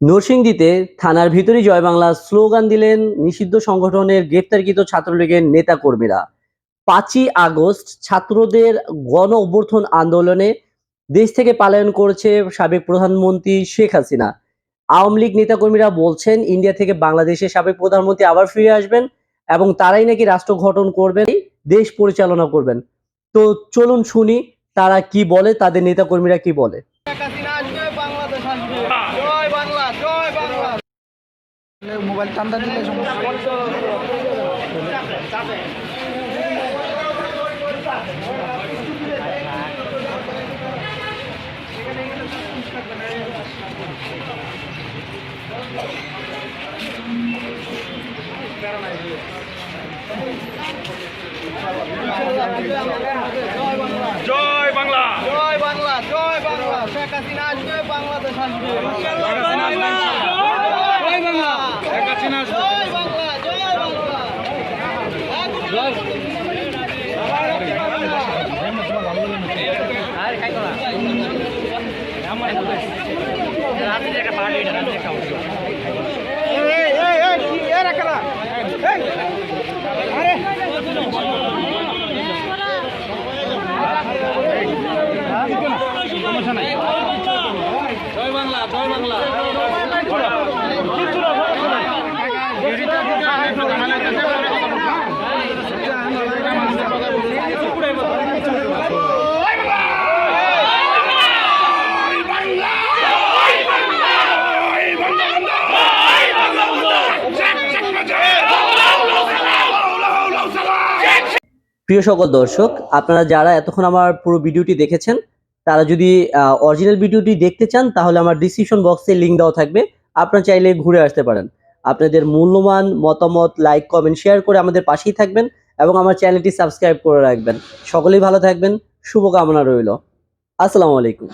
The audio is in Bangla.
নরসিংদীতে থানার ভিতরেই জয় বাংলা স্লোগান দিলেন নিষিদ্ধ সংগঠনের গ্রেপ্তারকৃত ছাত্রলীগের নেতাকর্মীরা। পাঁচই আগস্ট ছাত্রদের গণ অভ্যর্থন আন্দোলনে দেশ থেকে পালায়ন করেছে সাবেক প্রধানমন্ত্রী শেখ হাসিনা। আওয়ামী লীগ নেতাকর্মীরা বলছেন, ইন্ডিয়া থেকে বাংলাদেশে সাবেক প্রধানমন্ত্রী আবার ফিরে আসবেন এবং তারাই নাকি রাষ্ট্র গঠন করবেন, দেশ পরিচালনা করবেন। তো চলুন শুনি তারা কি বলে, তাদের নেতাকর্মীরা কি বলে শেখ হাসিনা আসবে বাংলাদেশ আসবে জয় বাংলা জয় বাংলা মোবাইল টান্দা দিলে জয় বাংলা। জয় বাংলা জয় বাংলা। শেখ হাসিনা আসবে বাংলাদেশ আসবে। সমস্যা নাই জয় বাংলা জয় বাংলা। প্রিয় সকল দর্শক, আপনারা যারা এতক্ষণ আমার পুরো ভিডিওটি দেখেছেন, তারা যদি অরিজিনাল ভিডিওটি দেখতে চান, তাহলে আমার ডিসক্রিপশন বক্সে লিঙ্ক দেওয়া থাকবে। আপনারা চাইলে ঘুরে আসতে পারেন। আপনাদের মূল্যবান মতামত লাইক কমেন্ট শেয়ার করে আমাদের পাশেই থাকবেন এবং আমার চ্যানেলটি সাবস্ক্রাইব করে রাখবেন। সকলেই ভালো থাকবেন, শুভকামনা রইল। আসসালামু আলাইকুম।